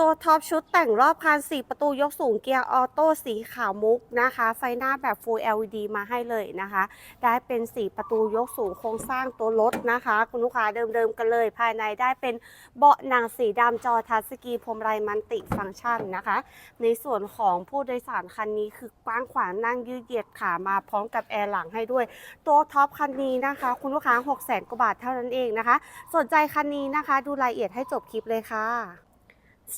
ตัวท็อปชุดแต่งรอบคัน 4 ประตูยกสูงเกียร์ออโต้สีขาวมุกนะคะ ไฟหน้าแบบ Full LED มาให้เลยนะคะ ได้เป็น 4 ประตูยกสูงโครงสร้างตัวรถนะคะ คุณลูกค้าเดิมๆกันเลย ภายในได้เป็นเบาะหนังสีดำจอทัชสกรีนพรมไรมันติฟังก์ชันนะคะ ในส่วนของผู้โดยสารคันนี้คือกว้างขวางนั่งยืดเหยียดขามาพร้อมกับแอร์หลังให้ด้วย ตัวท็อปคันนี้นะคะ คุณลูกค้า6 0 0 0 0 0กว่าบาทเท่านั้นเองนะคะ สนใจคันนี้นะคะ ดูรายละเอียดให้จบคลิปเลยค่ะ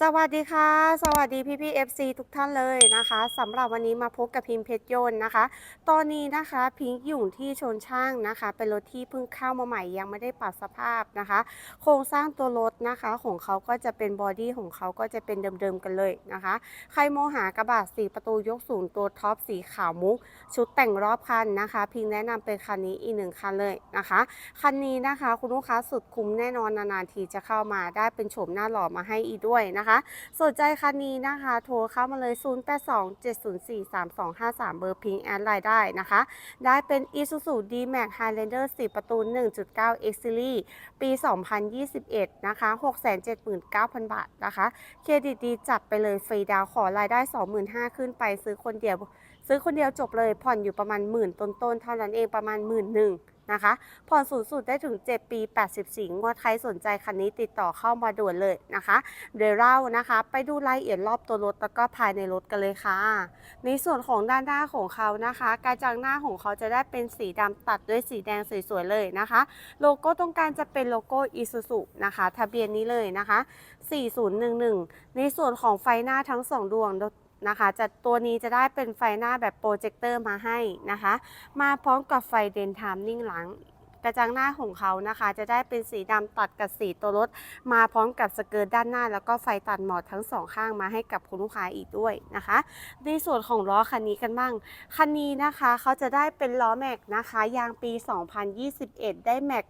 สวัสดีค่ะ สวัสดีพี่พี่ FC ทุกท่านเลยนะคะสำหรับวันนี้มาพบกับพิมพ์เพชรยนต์นะคะ ตอนนี้นะคะพิงค์อยู่ที่ชนช่างนะคะ เป็นรถที่เพิ่งเข้ามาใหม่ยังไม่ได้ปรับสภาพนะคะ โครงสร้างตัวรถนะคะของเขาก็จะเป็นบอดี้ของเขาก็จะเป็นเดิมๆกันเลยนะคะ ใครมหากระบะสีประตูยกสูงตัวท็อปสีขาวมุก ชุดแต่งรอบคันนะคะ พิงค์แนะนำเป็นคันนี้อีกหนึ่งคันเลยนะคะคันนี้นะคะคุณลูกค้าสุดคุ้มแน่นอนนานๆทีจะเข้ามาได้เป็นโฉมหน้าหล่อมาให้อีกด้วยนะคะ สนใจคันนี้นะคะ โทรเข้ามาเลย 0827043253 เบอร์พิงแอดไลน์ได้นะคะ ได้เป็น Isuzu D-Max Highlander 4 ประตู 1.9 X Series ปี 2021 นะคะ 679,000 บาทนะคะ เครดิตดีจัดไปเลยฟรีดาวขอรายได้ 25,000 ขึ้นไปซื้อคนเดียว ซื้อคนเดียวจบเลยผ่อนอยู่ประมาณหมื่นต้นๆเท่านั้นเองประมาณหมื่นหนึ่ง นะคะผ่อนสูงสุดได้ถึง 7 ปี 84 งวดใครสนใจคันนี้ติดต่อเข้ามาด่วนเลยนะคะเดี๋ยวเรานะคะ ไปดูรายละเอียดรอบตัวรถแล้วก็ภายในรถกันเลยค่ะ ในส่วนของด้านหน้าของเขานะคะกระจังหน้าของเขาจะได้เป็นสีดำตัดด้วยสีแดงสวยๆเลยนะคะ โลโก้ตรงกลางจะเป็นโลโก้ Isuzu นะคะทะเบียนนี้เลยนะคะ 4011 ในส่วนของไฟหน้าทั้งสองดวง นะคะจะตัวนี้จะได้เป็นไฟหน้าแบบโปรเจคเตอร์มาให้นะคะ มาพร้อมกับไฟเดนไทามนิ่งหลัง กระจังหน้าของเขานะคะ จะได้เป็นสีดำตัดกับสีตัวรถ มาพร้อมกับสเกิร์ตด้านหน้า แล้วก็ไฟตัดหมอดทั้งสองข้างมาให้กับคุณลูกค้าอีกด้วยนะคะ ในส่วนของล้อคันนี้กันบ้าง คันนี้นะคะเขาจะได้เป็นล้อแม็กนะคะยางปี 2021 ได้แม็ก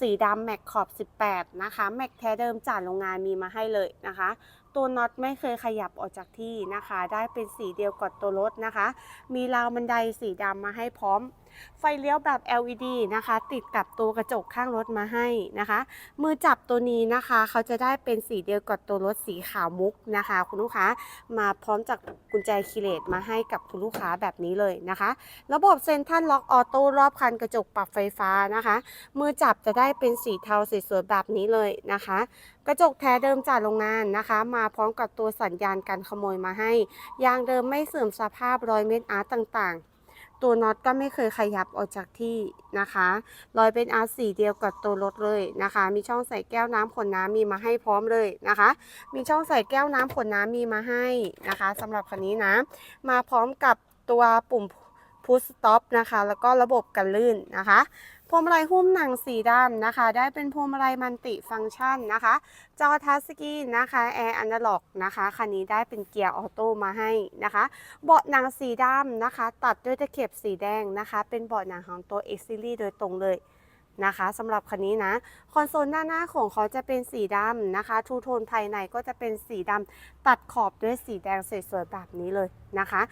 สีดำแม็กขอบ 18 นะคะ แม็กแท้เดิมจากโรงงานมีมาให้เลยนะคะ ตัวน็อตไม่เคยขยับออกจากที่นะคะ ได้เป็นสีเดียวกับตัวรถนะคะ มีราวบันไดสีดำมาให้พร้อม ไฟเลี้ยวแบบ LED นะคะ ติดกับตัวกระจกข้างรถมาให้นะคะ มือจับตัวนี้นะคะ เขาจะได้เป็นสีเดียวกับตัวรถสีขาวมุกนะคะ คุณลูกค้ามาพร้อมจากกุญแจคีเลสมาให้กับคุณลูกค้าแบบนี้เลยนะคะ ระบบเซ็นทรัลล็อกออโต้รอบคันกระจกปรับไฟฟ้านะคะ มือจับจะได้เป็นสีเทาสวยๆแบบนี้เลยนะคะกระจกแท้เดิมจากโรงงานนะคะ มาพร้อมกับตัวสัญญาณการขโมยมาให้ ยางเดิมไม่เสื่อมสภาพรอยเม็ดอาร์ตต่างๆ ตัวน็อตก็ไม่เคยขยับออกจากที่นะคะรอยเป็นอาร์ตสีเดียวกับตัวรถเลยนะคะ มีช่องใส่แก้วน้ำขวดน้ำมีมาให้พร้อมเลยนะคะ มีช่องใส่แก้วน้ำขวดน้ำมีมาให้นะคะสำหรับคันนี้นะ มาพร้อมกับตัวปุ่มพุชสต็อปนะคะ แล้วก็ระบบกันลื่นนะคะ พวงมาลัยหุ้มหนังสีดำนะคะ ได้เป็นพวงมาลัยมันติฟังก์ชันนะคะ จอทัชสกรีนนะคะแอร์อนาล็อกนะคะคันนี้ได้เป็นเกียร์ออโต้มาให้นะคะ เบาะหนังสีดำนะคะ ตัดด้วยตะเข็บสีแดงนะคะ เป็นเบาะหนังของตัว X Series โดยตรงเลย นะคะสำหรับคันนี้นะคอนโซลด้านหน้าของเขาจะเป็นสีดำนะคะทูโทนภายในก็จะเป็นสีดำตัดขอบด้วยสีแดงสวยๆแบบนี้เลยนะคะ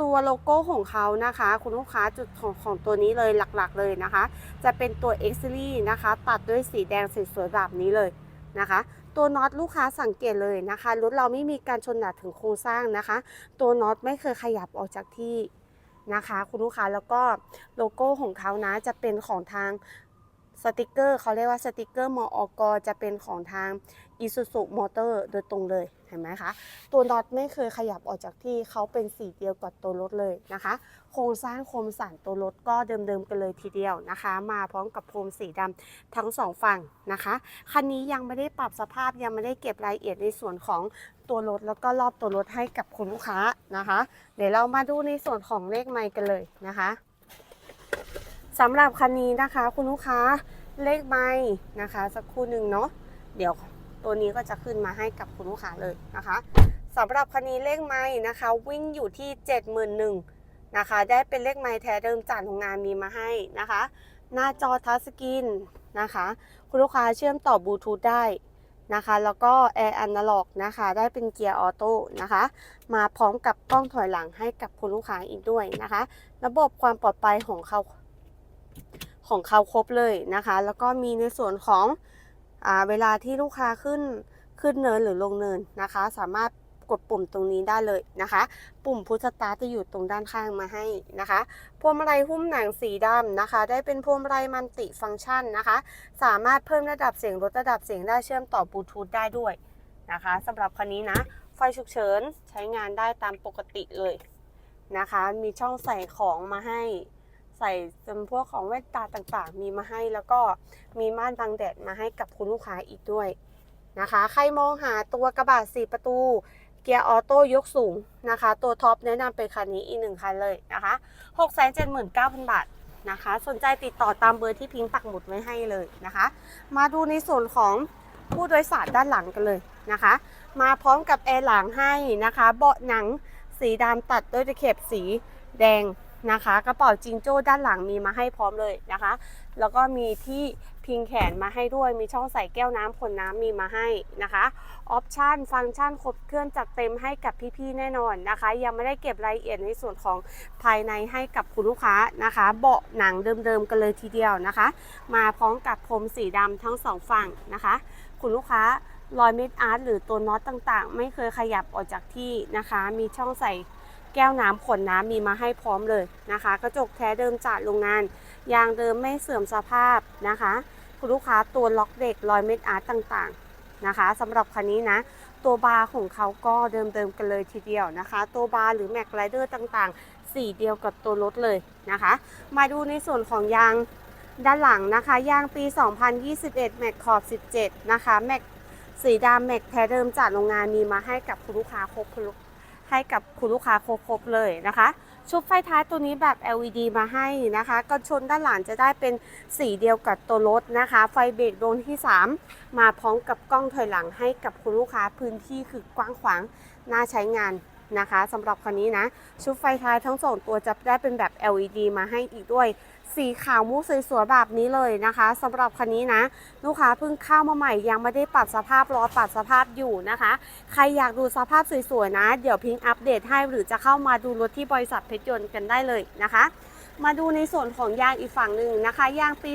ตัวโลโก้ของเขานะคะ คุณลูกค้าจุดของของตัวนี้เลยหลักๆเลยนะคะ จะเป็นตัว X Series นะคะ ตัดด้วยสีแดงสวยๆแบบนี้เลยนะคะ ตัวน็อตลูกค้าสังเกตเลยนะคะรถเราไม่มีการชนหนักถึงโครงสร้างนะคะ ตัวน็อตไม่เคยขยับออกจากที่นะคะ คุณลูกค้าแล้วก็โลโก้ของเขานะจะเป็นของทาง สติกเกอร์เขาเรียกว่าสติกเกอร์มออกจะเป็นของทางอ Isuzu Motor โดยตรงเลยเห็นไหมคะ ตัวน็อตไม่เคยขยับออกจากที่เขาเป็นสีเดียวกับตัวรถเลยนะคะ โครงสร้างโคมสันตัวรถก็เดิมๆกันเลยทีเดียวนะคะ มาพร้อมกับโคมสีดำทั้งสองฝั่งนะคะคันนี้ยังไม่ได้ปรับสภาพยังไม่ได้เก็บรายละเอียดในส่วนของตัวรถแล้วก็รอบตัวรถให้กับคุณลูกค้านะคะ เดี๋ยวเรามาดูในส่วนของเลขไมค์กันเลยนะคะ สำหรับคันนี้นะคะ คุณลูกค้าเลขไมค์นะคะ สักครู่หนึ่งเนาะเดี๋ยวตัวนี้ก็จะขึ้นมาให้กับคุณลูกค้าเลยนะคะสำหรับคันนี้เลขไมค์นะคะ วิ่งอยู่ที่ 71,000นะคะ ได้เป็นเลขไมค์แท้เดิมจากโรงงานมีมาให้นะคะ หน้าจอทัชสกรีนนะคะ คุณลูกค้าเชื่อมต่อบลูทูธได้นะคะ แล้วก็แอร์อนาล็อกนะคะ ได้เป็นเกียร์ออโต้นะคะ มาพร้อมกับกล้องถอยหลังให้กับคุณลูกค้าอีกด้วยนะคะ ระบบความปลอดภัยของเขา ของเขาครบเลยนะคะ แล้วก็มีในส่วนของอเวลาที่ลูกค้าขึ้นขึ้นเนินหรือลงเนินนะคะ สามารถกดปุ่มตรงนี้ได้เลยนะคะ ปุ่มพุทสตาร์จะอยู่ตรงด้านข้างมาให้นะคะ พวงมาลัยหุ้มหนังสีดำนะคะ ได้เป็นพวงมาลัยมันติฟังก์ชันนะคะ สามารถเพิ่มระดับเสียงลดระดับเสียงได้เชื่อมต่อบลูทูธได้ด้วยนะคะสำหรับคันนี้นะ ไฟฉุกเฉินใช้งานได้ตามปกติเลยนะคะ มีช่องใส่ของมาให้ ใส่จำพวกของแว่นตาต่างๆ มีมาให้แล้วก็มีม่านบังแดดมาให้กับคุณลูกค้าอีกด้วยนะคะ ใครมองหาตัวกระบะสี่ประตูเกียร์ออโต้ยกสูงนะคะ ตัวท็อปแนะนำเป็นคันนี้อีกหนึ่งคันเลยนะคะ679,000 บาทนะคะ สนใจติดต่อตามเบอร์ที่พิงปักหมุดไว้ให้เลยนะคะ มาดูในส่วนของผู้โดยสารด้านหลังกันเลยนะคะ มาพร้อมกับแอร์หลังให้นะคะ เบาะหนังสีดำตัดด้วยตะเข็บสีแดง นะคะ กระเป๋าจิงโจ้ด้านหลังมีมาให้พร้อมเลยนะคะ แล้วก็มีที่พิงแขนมาให้ด้วย มีช่องใส่แก้วน้ำขวดน้ำมีมาให้นะคะออปชันฟังก์ชันครบเครื่องจัดเต็มให้กับพี่ๆแน่นอนนะคะ ยังไม่ได้เก็บรายละเอียดในส่วนของภายในให้กับคุณลูกค้านะคะ เบาะหนังเดิมๆกันเลยทีเดียวนะคะ มาพร้อมกับพรมสีดำทั้งสองฝั่งนะคะ คุณลูกค้ารอยเม็ดอาร์ตหรือตัวน็อตต่างๆ ไม่เคยขยับออกจากที่นะคะ มีช่องใส่ แก้วน้ำขวดน้ำมีมาให้พร้อมเลยนะคะ กระจกแท้เดิมจากโรงงาน ยางเดิมไม่เสื่อมสภาพนะคะ คุณลูกค้าตัวล็อกเด็กรอยเม็ดอาร์ตต่างๆนะคะสำหรับคันนี้นะ ตัวบาร์ของเขาก็เดิมๆกันเลยทีเดียวนะคะ ตัวบาร์หรือแม็กไรเดอร์ต่างๆ สีเดียวกับตัวรถเลยนะคะ มาดูในส่วนของยางด้านหลังนะคะยางปี 2021 แม็กขอบ 17 นะคะ แม็กสีดำแม็กแท้เดิมจากโรงงานมีมาให้กับคุณลูกค้าครบคุณลูก ให้กับคุณลูกค้าครบๆเลยนะคะ ชุดไฟท้ายตัวนี้แบบ LED มาให้นะคะกันชนด้านหลังจะได้เป็นสีเดียวกับตัวรถนะคะ ไฟเบรกโดวงที่ 3 มาพร้อมกับกล้องถอยหลังให้กับคุณลูกค้าพื้นที่คือกว้างขวางน่าใช้งานนะคะสำหรับคันนี้นะ ชุดไฟท้ายทั้งสองตัวจะได้เป็นแบบ LED มาให้อีกด้วย สีขาวมุกสวยๆแบบนี้เลยนะคะสำหรับคันนี้นะ ลูกค้าเพิ่งเข้ามาใหม่ยังไม่ได้ปรับสภาพรอปรับสภาพอยู่นะคะ ใครอยากดูสภาพสวยๆนะ เดี๋ยวพิงอัปเดตให้หรือจะเข้ามาดูรถที่บริษัทเพชรยนต์กันได้เลยนะคะ มาดูในส่วนของยางอีกฝั่งหนึ่งนะคะยางปี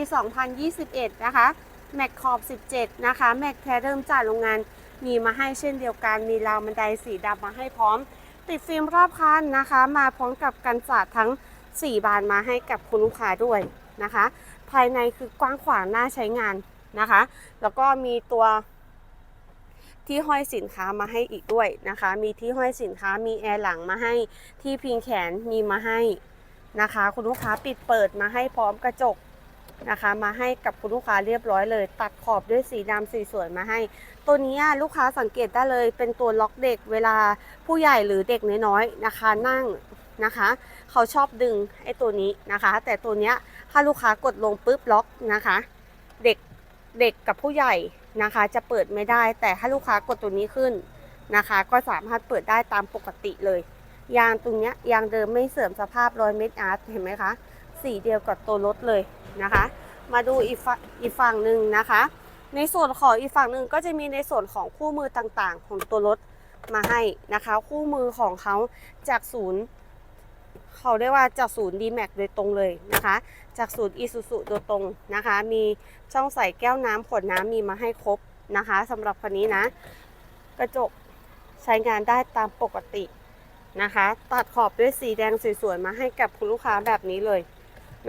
2021 นะคะแม็กขอบ 17 นะคะแม็กแท้เริ่มจากโรงงานมีมาให้เช่นเดียวกันมีราวบันไดสีดำมาให้พร้อม ติดฟิล์มรอบคันนะคะ มาพร้อมกับกันสาดทั้ง 4 บานมาให้กับคุณลูกค้าด้วยนะคะ ภายในคือกว้างขวางน่าใช้งานนะคะ แล้วก็มีตัวที่ห้อยสินค้ามาให้อีกด้วยนะคะ มีที่ห้อยสินค้ามีแอร์หลังมาให้ที่พิงแขนมีมาให้นะคะ คุณลูกค้าปิดเปิดมาให้พร้อมกระจกนะคะ มาให้กับคุณลูกค้าเรียบร้อยเลย ตัดขอบด้วยสีดำสีสวยมาให้ ตัวนี้ลูกค้าสังเกตได้เลยเป็นตัวล็อกเด็กเวลาผู้ใหญ่หรือเด็กน้อยๆนะคะ นั่ง นะคะ เขาชอบดึงไอ้ตัวนี้นะคะ แต่ตัวเนี้ยถ้าลูกค้ากดลงปุ๊บล็อกนะคะ เด็กเด็กกับผู้ใหญ่นะคะ จะเปิดไม่ได้ แต่ถ้าลูกค้ากดตัวนี้ขึ้นนะคะ ก็สามารถเปิดได้ตามปกติเลย ยางตรงเนี้ยยางเดิมไม่เสื่อมสภาพรอยเม็ดอาร์ตเห็นไหมคะสีเดียวกับตัวรถเลยนะคะ มาดูอีกฝั่งอีกฝั่งหนึ่งนะคะ ในส่วนของอีกฝั่งหนึ่งก็จะมีในส่วนของคู่มือต่างๆ ของตัวรถมาให้นะคะ คู่มือของเขาจากศูนย์ เขาเรียกว่าจากศูนย์ d m a x โดยตรงเลยนะคะ จากศูนย์ Isuzu โดยตรงนะคะ มีช่องใส่แก้วน้ำขวดน้ำมีมาให้ครบนะคะสำหรับคันนี้นะ กระจกใช้งานได้ตามปกตินะคะ ตัดขอบด้วยสีแดงสวยๆมาให้กับคุณลูกค้าแบบนี้เลย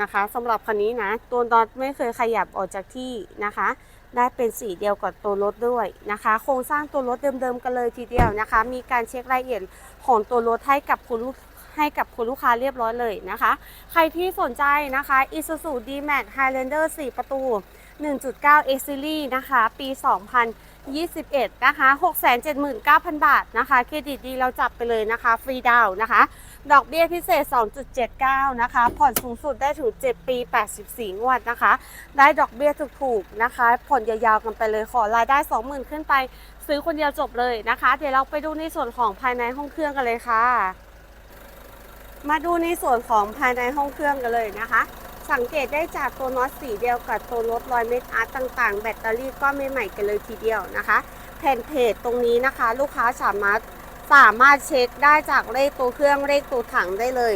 นะคะสำหรับคันนี้นะตัวน็อตไม่เคยขยับออกจากที่นะคะ ได้เป็นสีเดียวกับตัวรถด้วยนะคะ โครงสร้างตัวรถเดิมๆกันเลยทีเดียวนะคะ มีการเช็ครายละเอียดของตัวรถให้กับคุณลูก ให้กับคุณลูกค้าเรียบร้อยเลยนะคะ ใครที่สนใจนะคะ Isuzu D-Max Highlander 4 ประตู 1.9 X Series นะคะ ปี 2021 นะคะ 679,000 บาทนะคะ เครดิตดีเราจับไปเลยนะคะ ฟรีดาวน์นะคะ ดอกเบี้ยพิเศษ 2.79 นะคะ ผ่อนสูงสุดได้ถึง 7 ปี 84 งวดนะคะ ได้ดอกเบี้ยถูกๆนะคะ ผ่อนยาวๆกันไปเลย ขอรายได้ 20,000 ขึ้นไป ซื้อคนเดียวจบเลยนะคะ เดี๋ยวเราไปดูในส่วนของภายในห้องเครื่องกันเลยค่ะ มาดูในส่วนของภายในห้องเครื่องกันเลยนะคะ สังเกตได้จากตัวน็อตสีเดียวกับตัวรถรอยเม็ดอาร์ตต่างๆ แบตเตอรี่ก็ไม่ใหม่กันเลยทีเดียวนะคะแผ่นเพจตรงนี้นะคะ ลูกค้าสามารถสามารถเช็คได้จากเลขตัวเครื่องเลขตัวถังได้เลย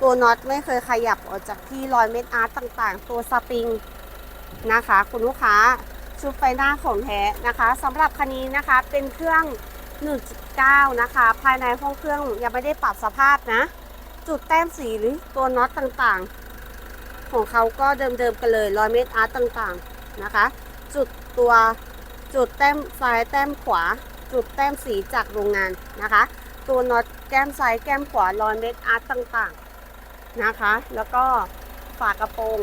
ตัวน็อตไม่เคยขยับออกจากที่รอยเม็ดอาร์ตต่างๆ ตัวสปริงนะคะ คุณลูกค้าชุดไฟหน้าของแท้นะคะสำหรับคันนี้นะคะเป็นเครื่อง 1.9 นะคะ ภายในห้องเครื่องยังไม่ได้ปรับสภาพนะ จุดแต้มสีหรือตัวน็อตต่างๆ ของเขาก็เดิมๆกันเลยรอยเม็ดอาร์ตต่างๆนะคะ จุดตัวจุดแต้มซ้ายแต้มขวา จุดแต้มสีจากโรงงานนะคะ ตัวน็อตแก้มซ้ายแก้มขวารอยเม็ดอาร์ตต่างๆนะคะ แล้วก็ฝากระโปรง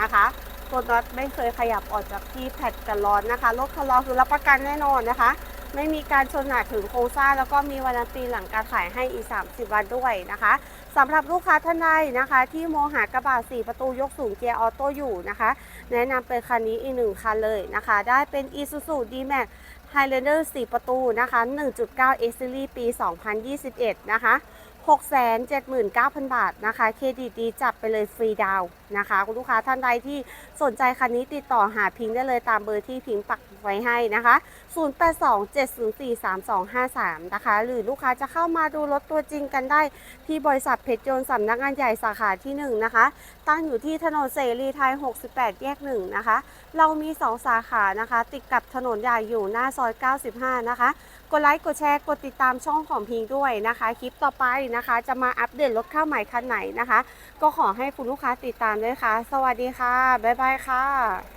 นะคะตัวน็อตไม่เคยขยับออกจากที่แพดกันร้อนนะคะรถคันร้อนคือรับประกันแน่นอนนะคะ ไม่มีการชนหนักถึงโครงสร้างแล้วก็มีวารันตีหลังการขายให้อีก 30 วันด้วยนะคะสำหรับลูกค้าท่านใดนะคะ ที่มองหากระบะ4 ประตูยกสูงเกียร์ออโต้อยู่นะคะ แนะนำเป็นคันนี้อีกหนึ่งคันเลยนะคะ ได้เป็น Isuzu D-Max Highlander 4 ประตูนะคะ 1.9 X Series ปี 2021 นะคะ 679,000 บาทนะคะ เครดิตดีจับไปเลยฟรีดาวน์นะคะ คุณลูกค้าท่านใดที่สนใจคันนี้ติดต่อหาพิงค์ได้เลยตามเบอร์ที่พิงค์ปักไว้ให้นะคะ 0827043253 นะคะ หรือลูกค้าจะเข้ามาดูรถตัวจริงกันได้ ที่บริษัทเพชรยนต์สำนักงานใหญ่สาขาที่ 1 นะคะ ตั้งอยู่ที่ถนนเสรีไทย 68 แยก 1 นะคะ เรามี 2 สาขานะคะ ติดกับถนนใหญ่อยู่หน้าซอย 95 นะคะกดไลค์กดแชร์กดติดตามช่องของพิงค์ด้วยนะคะ คลิปต่อไปนะคะ จะมาอัปเดตรถเข้าใหม่คันไหนนะคะ ก็ขอให้คุณลูกค้าติดตามด้วยค่ะ สวัสดีค่ะ บ๊ายบายค่ะ